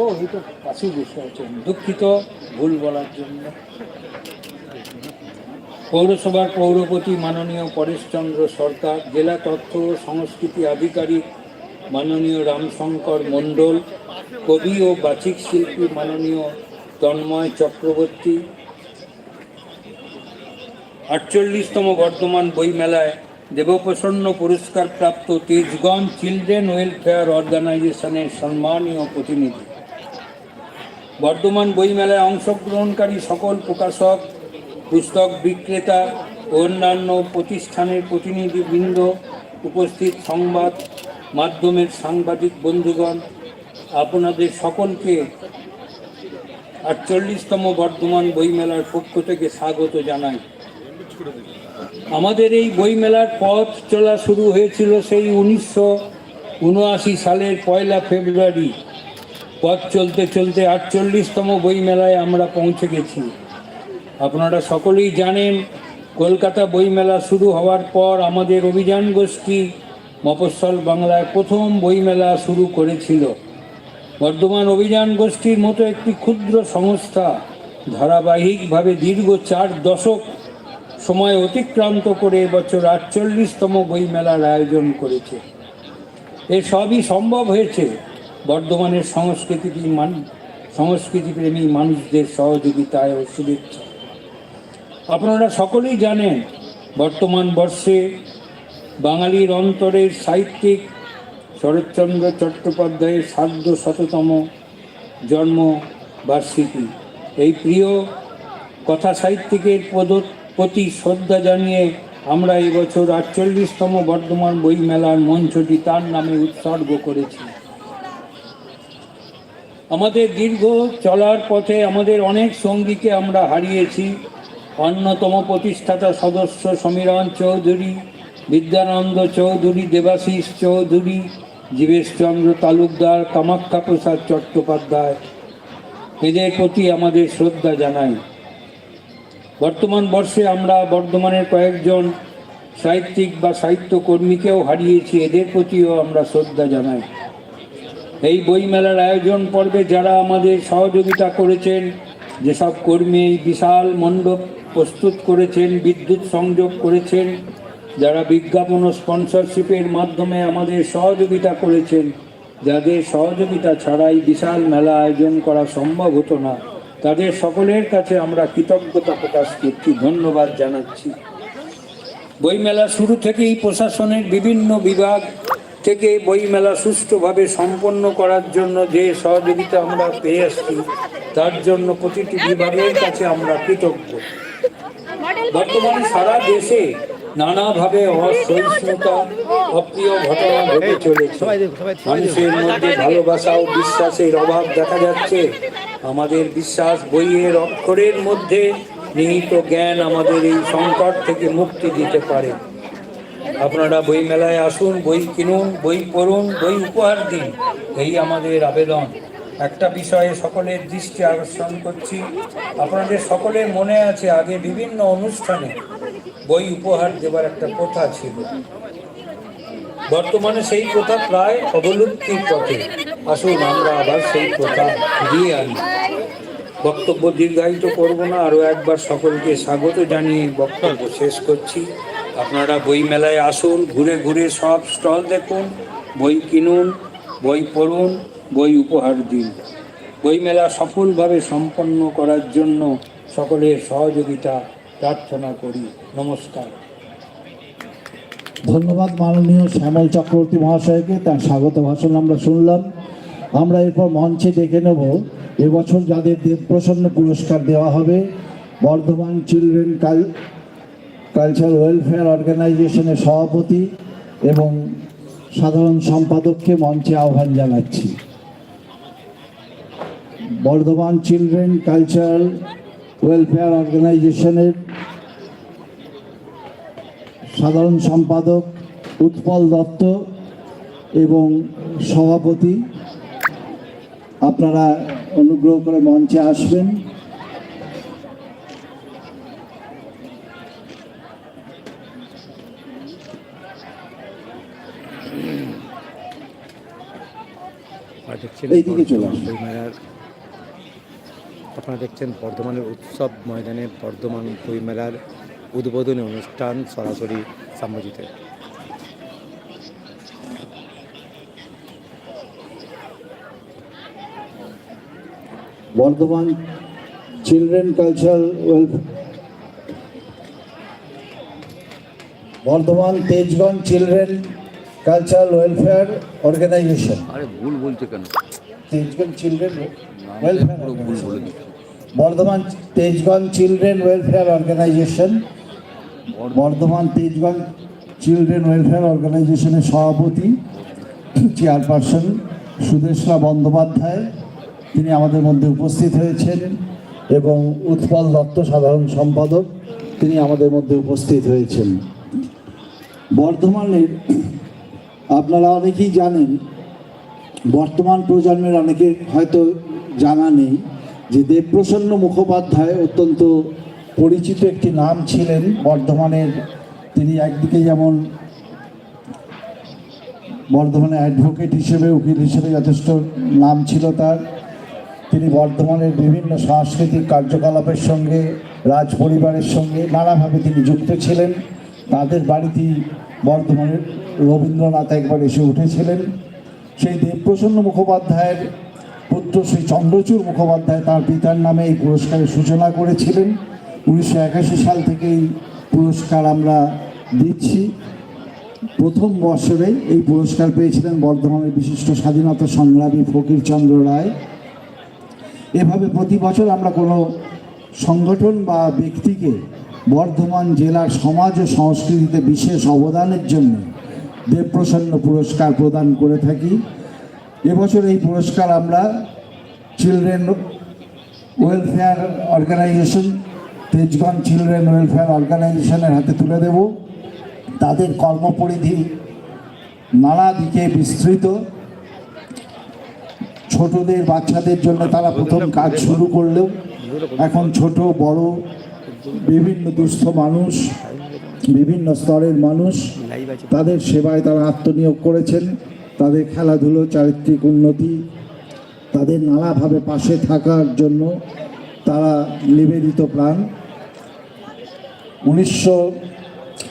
ও, এই তো পাশেই বসে আছেন দুঃখিত, ভুল বলার জন্য। পৌরসভার পৌরপতি মাননীয় পরেশচন্দ্র সরকার, জেলা তথ্য ও সংস্কৃতি আধিকারিক মাননীয় রামশঙ্কর মণ্ডল, কবি ও বাচিক শিল্পী মাননীয় তন্ময় চক্রবর্তী। আটচল্লিশতম বর্ধমান বইমেলায় দেবপ্রসন্ন পুরস্কারপ্রাপ্ত তেজগঞ্জ চিলড্রেন ওয়েলফেয়ার অর্গানাইজেশনের সম্মানীয় প্রতিনিধি। বর্ধমান বইমেলায় অংশগ্রহণকারী সকল প্রকাশক, পুস্তক বিক্রেতা ও অন্যান্য প্রতিষ্ঠানের প্রতিনিধিবৃন্দ উপস্থিত সংবাদ মাধ্যমের সাংবাদিক বন্ধুগণ, আপনাদের সকলকে আটচল্লিশতম বর্ধমান বইমেলার পক্ষ থেকে স্বাগত জানাই। আমাদের এই বইমেলার পথ চলা শুরু হয়েছিল সেই উনিশশো উনআশি সালের পয়লা ফেব্রুয়ারি। পথ চলতে চলতে আটচল্লিশতম বইমেলায় আমরা পৌঁছে গেছি। আপনারা সকলেই জানেন, কলকাতা বইমেলা শুরু হওয়ার পর আমাদের অভিযান গোষ্ঠী মফস্বল বাংলায় প্রথম বইমেলা শুরু করেছিল। বর্ধমান অভিযান গোষ্ঠীর মতো একটি ক্ষুদ্র সংস্থা ধারাবাহিকভাবে দীর্ঘ চার দশক সময় অতিক্রান্ত করে এবছর আটচল্লিশতম বইমেলার আয়োজন করেছে। এ সবই সম্ভব হয়েছে। বর্ধমানের সংস্কৃতি মান, সংস্কৃতিপ্রেমী মানুষদের সহযোগিতায় ও শুভেচ্ছা আপনারা সকলেই জানেন, বর্তমান বর্ষে বাঙালির অন্তরের সাহিত্যিক শরৎচন্দ্র চট্টোপাধ্যায়ের সার্ধ শততম জন্ম বার্ষিকী। এই প্রিয় কথা সাহিত্যিকের পদ- প্রতি শ্রদ্ধা জানিয়ে আমরা এবছর আটচল্লিশতম বর্ধমান বইমেলার মঞ্চটি তার নামে উৎসর্গ করেছি। আমাদের দীর্ঘ চলার পথে আমাদের অনেক সঙ্গীকে আমরা হারিয়েছি। অন্যতম প্রতিষ্ঠাতা সদস্য সমীরণ চৌধুরী, বিদ্যানন্দ চৌধুরী, দেবাশিস চৌধুরী, জীবেশচন্দ্র তালুকদার, কামাখ্যা প্রসাদ চট্টোপাধ্যায়। এদের প্রতি আমাদের শ্রদ্ধা জানাই। বর্তমান বর্ষে আমরা বর্ধমানের কয়েকজন সাহিত্যিক বা সাহিত্যকর্মীকেও হারিয়েছি। এদের প্রতিও আমরা শ্রদ্ধা জানাই। এই বইমেলার আয়োজন পর্বে যারা আমাদের সহযোগিতা করেছেন, যেসব কর্মী এই বিশাল মণ্ডপ প্রস্তুত করেছেন, বিদ্যুৎ সংযোগ করেছেন, যারা বিজ্ঞাপন ও স্পন্সরশিপের মাধ্যমে আমাদের সহযোগিতা করেছেন, যাদের সহযোগিতা ছাড়াই বিশাল মেলা আয়োজন করা সম্ভব হতো না, তাদের সকলের কাছে আমরা কৃতজ্ঞতা প্রকাশ করছি, ধন্যবাদ জানাচ্ছি। বইমেলা শুরু থেকেই প্রশাসনের বিভিন্ন বিভাগ থেকে বইমেলা সুষ্ঠুভাবে সম্পন্ন করার জন্য যে সহযোগিতা আমরা পেয়ে আসছি তার জন্য প্রতিটি বিভাগের কাছে আমরা কৃতজ্ঞ। বর্তমানে সারা দেশে নানাভাবে অসহিষ্ণুতা অপ্রিয় ঘটনা ঘটে চলেছে। মানুষের মধ্যে ভালোবাসা ও বিশ্বাসের অভাব দেখা যাচ্ছে। আমাদের বিশ্বাস বইয়ের অক্ষরের মধ্যে নিহিত জ্ঞান আমাদের এই সংকট থেকে মুক্তি দিতে পারে। আপনারা বই মেলায় আসুন, বই কিনুন, বই পড়ুন, বই উপহার দিন। এই আমাদের আবেদন। একটা বিষয়ে সকলের দৃষ্টি আকর্ষণ করছি। আপনাদের সকলের মনে আছে, আগে বিভিন্ন অনুষ্ঠানে বই উপহার দেবার একটা প্রথা ছিল। বর্তমানে সেই প্রথা প্রায় অবলুপ্তির পথে। আসুন, আমরা আবার সেই প্রথা ফিরিয়ে আনি। বক্তব্য দীর্ঘায়িত করব না। আরও একবার সকলকে স্বাগত জানিয়ে বক্তব্য শেষ করছি। আপনারা বই মেলায় আসুন, ঘুরে ঘুরে সব স্টল দেখুন, বই কিনুন, বই পড়ুন, বই উপহার দিন। বইমেলা সফলভাবে সম্পন্ন করার জন্য সকলের সহযোগিতা প্রার্থনা করি। নমস্কার। ধন্যবাদ মাননীয় শ্যামল চক্রবর্তী মহাশয়কে, তার স্বাগত ভাষণ আমরা শুনলাম। আমরা এরপর মঞ্চে দেখে নেব, এবছর যাদের দেবপ্রসন্ন পুরস্কার দেওয়া হবে, বর্ধমান চিলড্রেন কাল কালচার ওয়েলফেয়ার অর্গানাইজেশনের সভাপতি এবং সাধারণ সম্পাদককে মঞ্চে আহ্বান জানাচ্ছি। বর্ধমান চিলড্রেন কালচারাল ওয়েলফেয়ার অর্গানাইজেশনের সাধারণ সম্পাদক উৎপল দত্ত এবং সভাপতি, আপনারা অনুগ্রহ করে মঞ্চে আসবেন। দেখছেন আপনারা দেখছেন বর্ধমানের উৎসব ময়দানে বর্ধমান বইমেলার উদ্বোধনী অনুষ্ঠান সরাসরি সাম্যজিতে। Bardhaman children cultural welfare Bardhaman Tejganj children cultural welfare organization. আরে ভুল বলছে কেন? Tejganj children welfare Bardhaman Tejganj children welfare organization Bardhaman Tejganj children welfare অর্গানাইজেশনের সভাপতি চেয়ারপারসন সুদেশলা বন্দ্যোপাধ্যায় তিনি আমাদের মধ্যে উপস্থিত হয়েছেন এবং উৎপল দত্ত সাধারণ সম্পাদক তিনি আমাদের মধ্যে উপস্থিত হয়েছেন। বর্ধমানের আপনারা অনেকেই জানেন বর্তমান প্রজন্মের অনেকে হয়তো জানা নেই যে দেবপ্রসন্ন মুখোপাধ্যায় অত্যন্ত পরিচিত একটি নাম ছিলেন। বর্ধমানের তিনি একদিকে যেমন বর্ধমানে অ্যাডভোকেট হিসেবে, উকিল হিসেবে যথেষ্ট নাম ছিল তার। তিনি বর্ধমানের বিভিন্ন সাংস্কৃতিক কার্যকলাপের সঙ্গে রাজ পরিবারের সঙ্গে নানাভাবে তিনি যুক্ত ছিলেন। তাদের বাড়িতেই বর্ধমানের রবীন্দ্রনাথ একবার এসে উঠেছিলেন। সেই দেবপ্রসন্ন মুখোপাধ্যায়ের পুত্র শ্রী চন্দ্রচূড় মুখোপাধ্যায় তার পিতার নামে এই পুরস্কারের সূচনা করেছিলেন। উনিশশো একাশি সাল থেকে এই পুরস্কার আমরা দিচ্ছি। প্রথম বছরে এই পুরস্কার পেয়েছিলেন বর্ধমানের বিশিষ্ট স্বাধীনতা সংগ্রামী ফকিরচন্দ্র রায়। এভাবে প্রতি বছর আমরা কোনো সংগঠন বা ব্যক্তিকে বর্ধমান জেলার সমাজ ও সংস্কৃতিতে বিশেষ অবদানের জন্য দেবপ্রসন্ন পুরস্কার প্রদান করে থাকি। এবছর এই পুরস্কার আমরা children welfare organization Tejganj children welfare অর্গানাইজেশনের হাতে তুলে দেব। তাদের কর্মপরিধি নানা দিকে বিস্তৃত। ছোটদের, বাচ্চাদের জন্য তারা প্রথম কাজ শুরু করলেও এখন ছোট, বড়, বিভিন্ন দুস্থ মানুষ বিভিন্ন স্তরের মানুষ তাদের সেবায় তারা আত্মনিয়োগ করেছেন, তাদের খেলাধুলো, চারিত্রিক উন্নতি, তাদের নানাভাবে পাশে থাকার জন্য তারা নিবেদিত প্রাণ। উনিশশো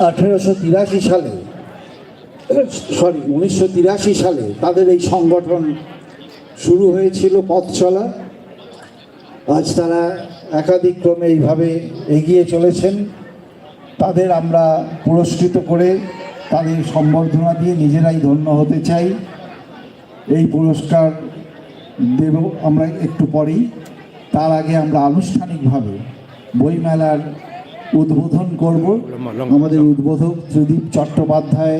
আঠেরোশো তিরাশি সালে, সরি, উনিশশো তিরাশি সালে তাদের এই সংগঠন শুরু হয়েছিল পথ চলা। আজ তারা একাধিক ক্রমে এইভাবে এগিয়ে চলেছেন। তাদের আমরা পুরস্কৃত করে তাদের সম্বর্ধনা দিয়ে নিজেরাই ধন্য হতে চাই। এই পুরস্কার দেব আমরা একটু পরেই। তার আগে আমরা আনুষ্ঠানিকভাবে বইমেলার উদ্বোধন করব। আমাদের উদ্বোধক ত্রিদীপ চট্টোপাধ্যায়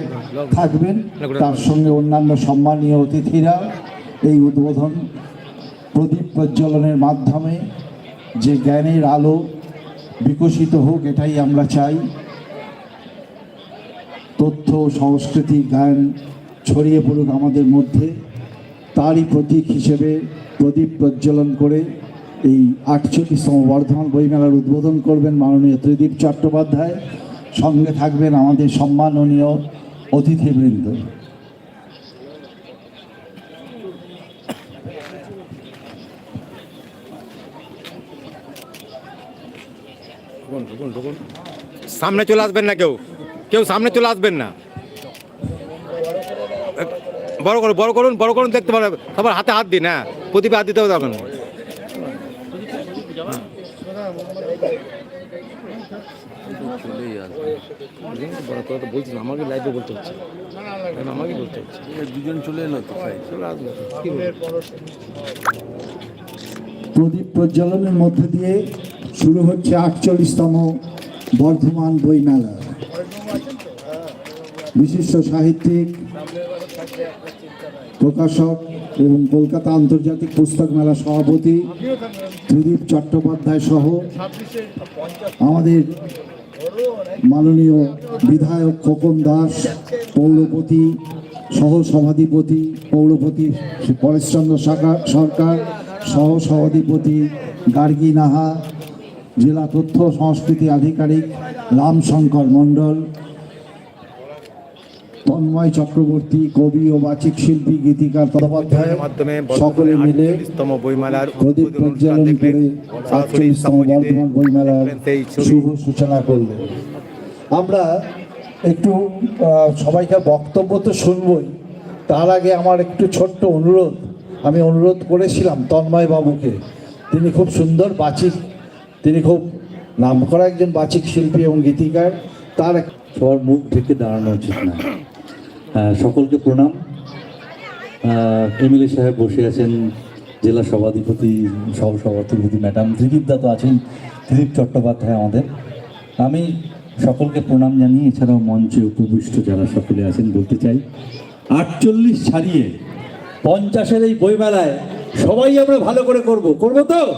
থাকবেন। তার সঙ্গে অন্যান্য সম্মানীয় অতিথিরা এই উদ্বোধন প্রদীপ প্রজ্বলনের মাধ্যমে যে জ্ঞানের আলো বিকশিত হোক এটাই আমরা চাই। তথ্য, সংস্কৃতি, জ্ঞান ছড়িয়ে পড়ুক আমাদের মধ্যে। তারই প্রতীক হিসেবে প্রদীপ প্রজ্বলন করে এই আটচল্লিশতম বর্ধমান বইমেলার উদ্বোধন করবেন মাননীয় ত্রিদীপ চট্টোপাধ্যায়। সঙ্গে থাকবেন আমাদের সম্মাননীয় অতিথিবৃন্দ। সামনে চলে আসবেন না কেউ? কেউ সামনে চলে আসবেন না? বড় করুন বড় করুন বড় করুন দেখতে পারবেন সবার হাতে হাত দিন হ্যাঁ। প্রদীপে হাত দিতেও যাবেন। চলেই আসবে বড় কথা বলছি আমাকে লাইভে বলতে হচ্ছে আমাকে বলতে হচ্ছে দুজন চলে এলো তো চলে আসবে প্রদীপ প্রজ্বলনের মধ্যে দিয়ে শুরু হচ্ছে আটচল্লিশতম বর্ধমান বইমেলা বিশিষ্ট সাহিত্যিক, প্রকাশক এবং কলকাতা আন্তর্জাতিক পুস্তক মেলা সভাপতি ত্রিদীপ চট্টোপাধ্যায় সহ আমাদের মাননীয় বিধায়ক খোকন দাস, পৌরপতি সহ সভাধিপতি পৌরপতি পরেশচন্দ্র সরকার সহ সভাধিপতি গার্গী নাহা জেলা তথ্য সংস্কৃতি আধিকারিক রামশঙ্কর মণ্ডল তন্ময় চক্রবর্তী কবি ও বাচিক শিল্পী গীতিকার তদোপাধ্যায় মাধ্যমে সকলে মিলে বইমেলার প্রদীপ প্রজ্বলন করে আটচল্লিশতম বর্ধমান বইমেলার শুভ সূচনা করলেন। আমরা একটু সবাইকে বক্তব্য তো শুনবই। তার আগে আমার একটু ছোট্ট অনুরোধ। আমি অনুরোধ করেছিলাম তন্ময় বাবুকে তিনি খুব সুন্দর বাচিক তিনি খুব নাম করা একজন বাচিক শিল্পী এবং গীতিকার। তার এক- সবার মুখ থেকে দাঁড়ানো উচিত না। আহ, সকলকে প্রণাম। এমএলএ সাহেব বসে আছেন জেলা সভাধিপতি সহ সভাধিপতি ম্যাডাম ত্রিদীপ দা তো আছেন ত্রিদীপ চট্টোপাধ্যায় আমাদের। আমি সকলকে প্রণাম জানিয়ে এছাড়াও মঞ্চে উপবিষ্ট যারা সকলে আছেন বলতে চাই আটচল্লিশ ছাড়িয়ে পঞ্চাশের এই বইমেলায় সবাই আমরা ভালো করে করব। করব তো?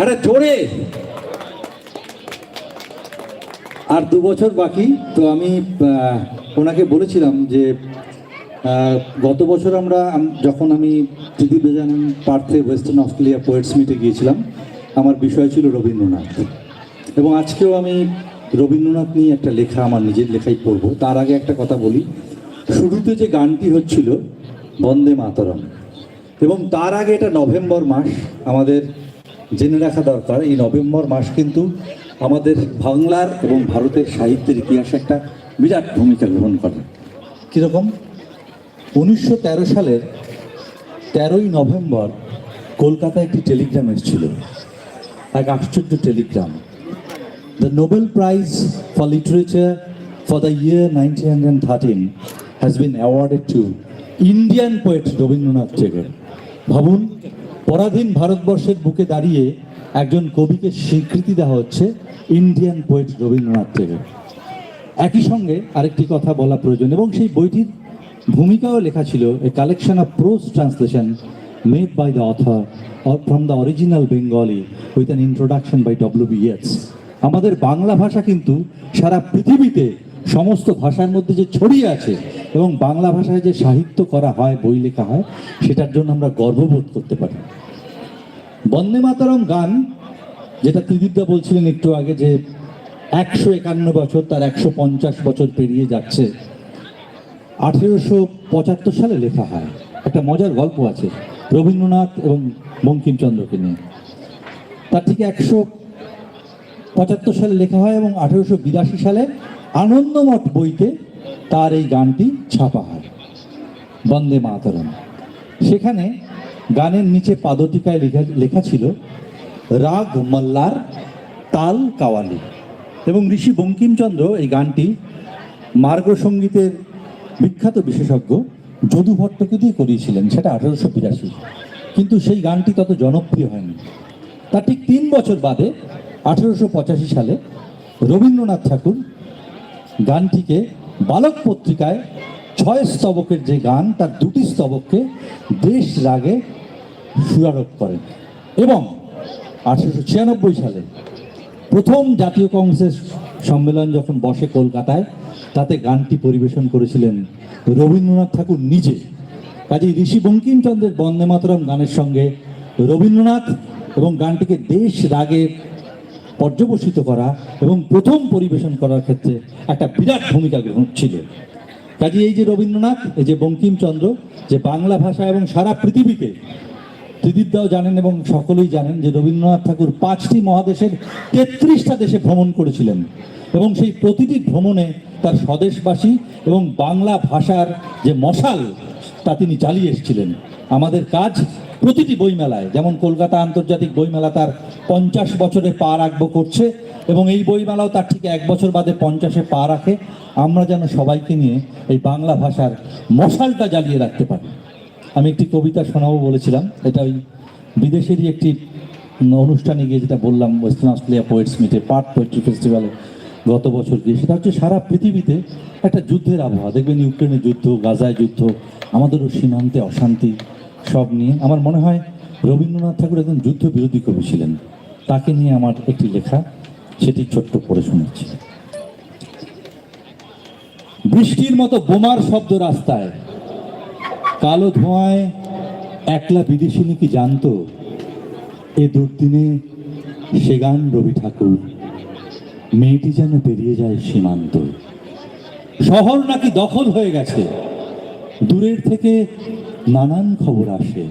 একটা জোরে। আর দু বছর বাকি, তো আমি ওনাকে বলেছিলাম যে গত বছর আমরা যখন আমি ত্রিদীপ বেজানন পার্থে ওয়েস্টার্ন অস্ট্রেলিয়া পোয়েটস মিটে গিয়েছিলাম, আমার বিষয় ছিল রবীন্দ্রনাথ। এবং আজকেও আমি রবীন্দ্রনাথ নিয়ে একটা লেখা আমার নিজের লেখাই পড়ব। তার আগে একটা কথা বলি। শুরুতে যে গানটি হচ্ছিল, বন্দে মাতরম এবং তার আগে এটা নভেম্বর মাস, আমাদের জেনে রাখা দরকার, এই নভেম্বর মাস কিন্তু আমাদের বাংলার এবং ভারতের সাহিত্যের ইতিহাসে একটা বিরাট ভূমিকা গ্রহণ করে। কীরকম? উনিশশো তেরো সালের তেরোই নভেম্বর কলকাতায় একটি টেলিগ্রাম এসেছিল, এক আশ্চর্য telegram. The Nobel Prize for Literature for the year 1913 has been awarded to Indian poet Rabindranath Tagore ভাবুন পরাধীন ভারতবর্ষের বুকে দাঁড়িয়ে একজন কবিকে স্বীকৃতি দেওয়া হচ্ছে ইন্ডিয়ান পোয়েট রবীন্দ্রনাথ থেকে একই সঙ্গে আরেকটি কথা বলা প্রয়োজন এবং সেই বইটির ভূমিকাও লেখা ছিল a collection of prose translation made by the author from the original Bengali with an introduction by W B আমাদের বাংলা ভাষা কিন্তু সারা পৃথিবীতে সমস্ত ভাষার মধ্যে যে ছড়িয়ে আছে এবং বাংলা ভাষায় যে সাহিত্য করা হয়, বই লেখা হয়, সেটার জন্য আমরা গর্ববোধ করতে পারি। বন্দে মাতারম গান, যেটা ত্রিদীপদা বলছিলেন একটু আগে যে একশো একান্ন বছর তার একশো পঞ্চাশ বছর পেরিয়ে যাচ্ছে। আঠেরোশো পঁচাত্তর সালে লেখা হয়। একটা মজার গল্প আছে, রবীন্দ্রনাথ এবং বঙ্কিমচন্দ্রকে নিয়ে। তার ঠিক একশো পঁচাত্তর সালে লেখা হয় এবং আঠেরোশো বিরাশি সালে আনন্দমঠ বইতে তার এই গানটি ছাপা হয়। বন্দে মাতরম। সেখানে গানের নিচে পাদটিকায় লেখা লেখা ছিল, রাগ মল্লার তাল কাওয়ালি। এবং ঋষি বঙ্কিমচন্দ্র এই গানটি মার্গ সঙ্গীতের বিখ্যাত বিশেষজ্ঞ যদু ভট্টকে দিয়ে করিয়েছিলেন, সেটা আঠারোশো বিরাশি। কিন্তু সেই গানটি তত জনপ্রিয় হয়নি। তার ঠিক তিন বছর বাদে, আঠেরোশো পঁচাশি সালে রবীন্দ্রনাথ ঠাকুর গানটিকে বালক পত্রিকায় ছয় স্তবকের যে গান, তার দুটি স্তবককে দেশ রাগে সুরারোপ করেন। এবং আঠেরোশো ছিয়ানব্বই সালে প্রথম জাতীয় কংগ্রেসের সম্মেলন যখন বসে কলকাতায়, তাতে গানটি পরিবেশন করেছিলেন রবীন্দ্রনাথ ঠাকুর নিজে। কাজে ঋষি বঙ্কিমচন্দ্রের বন্দে মাতরম গানের সঙ্গে রবীন্দ্রনাথ এবং গানটিকে দেশ রাগে পর্যবসিত করা এবং প্রথম পরিবেশন করার ক্ষেত্রে একটা বিরাট ভূমিকা গ্রহণ ছিল। কাজে এই যে রবীন্দ্রনাথ, এই যে বঙ্কিমচন্দ্র, যে বাংলা ভাষা এবং সারা পৃথিবীতে ত্রিদীপদাও জানেন এবং সকলেই জানেন যে রবীন্দ্রনাথ ঠাকুর পাঁচটি মহাদেশের তেত্রিশটা দেশে ভ্রমণ করেছিলেন। এবং সেই প্রতিটি ভ্রমণে তার স্বদেশবাসী এবং বাংলা ভাষার যে মশাল, তা তিনি চালিয়ে এসেছিলেন। আমাদের কাজ প্রতিটি বইমেলায়, যেমন কলকাতা আন্তর্জাতিক বইমেলা তার পঞ্চাশ বছরে পা রাখব করছে এবং এই বইমেলাও তার ঠিক এক বছর বাদে পঞ্চাশে পা রাখে। আমরা যেন সবাইকে নিয়ে এই বাংলা ভাষার মশালটা জ্বালিয়ে রাখতে পারি। আমি একটি কবিতা শোনাবো বলেছিলাম। এটা ওই বিদেশেরই একটি অনুষ্ঠানে গিয়ে যেটা বললাম ওয়েস্টার্ন অস্ট্রেলিয়া পোয়েটস মিটে পার্ট পোয়েট্রি ফেস্টিভ্যালে গত বছর গিয়ে। সেটা হচ্ছে সারা পৃথিবীতে একটা যুদ্ধের আবহাওয়া। দেখবেন ইউক্রেনের যুদ্ধ, গাজায় যুদ্ধ, আমাদেরও সীমান্তে অশান্তি, সব নিয়ে। আমার মনে হয় রবীন্দ্রনাথ ঠাকুর একজন যুদ্ধ বিরোধী কবি ছিলেন। তাকে নিয়ে আমার একটি লেখা, সেটি ছোট্ট পড়ে শোনাচ্ছি। বৃষ্টির মতো বোমার শব্দ রাস্তায়। কালো ধোঁয়ায় একলা বিদেশিনী কি জানতো? এ দুর্দিনে সে গান রবি ঠাকুর। মেয়েটি যেন পেরিয়ে যায় সীমান্ত। শহর নাকি দখল হয়ে গেছে। দূরের থেকে নানান খবর আসে।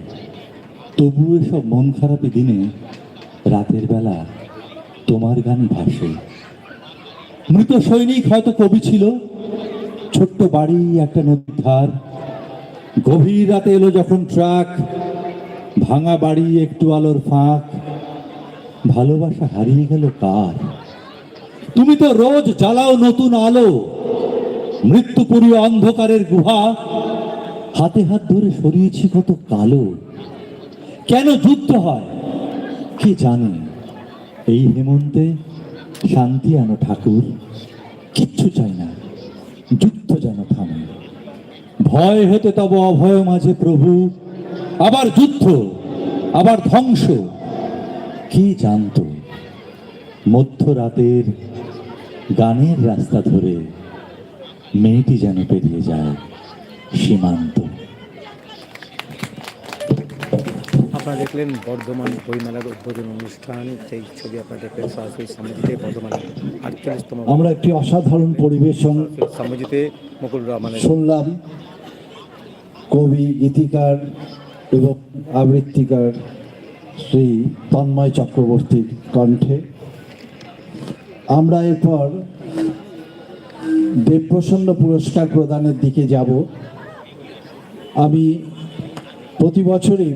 তবু এসব মন খারাপি দিনে রাতের বেলা তোমার গান ভাসে। মৃত সৈনিক হয়তো কবি ছিল। ছোট্ট বাড়ি, একটা নদীর ধার গভীর রাতে এলো যখন ট্রাক, ভাঙা বাড়ি, একটু আলোর ফাঁক, ভালোবাসা হারিয়ে গেল কার? তুমি তো রোজ জ্বালাও নতুন আলো মৃত্যুপুরী অন্ধকারের গুহা, হাতে হাত ধরে সরিয়েছি কত কালো। কেন যুদ্ধ হয়? কে জানে? এই হেমন্তে শান্তি আনো ঠাকুর, কিচ্ছু চাই না, যুদ্ধ যেন থামে। ভয় হতে তব অভয় মাঝে প্রভু। আবার যুদ্ধ আবার ধ্বংস। কি জানতো? মধ্যরাতের গানের রাস্তা ধরে মেয়েটি যেন পেরিয়ে যায় সীমান্ত। আপনারা দেখলেন বর্ধমান বইমেলার উদ্বোধন অনুষ্ঠান। সেই ছবি আপনারা দেখলেন সরাসরি সামজিতে বর্ধমান আটচল্লিশতম আমরা একটি অসাধারণ পরিবেশন সামজিতে মুকুল মানে শুনলাম। কবি, গীতিকার এবং আবৃত্তিকার শ্রী তন্ময় চক্রবর্তীর কণ্ঠে। আমরা এরপর দেবপ্রসন্ন পুরস্কার প্রদানের দিকে যাব। আমি প্রতি বছরই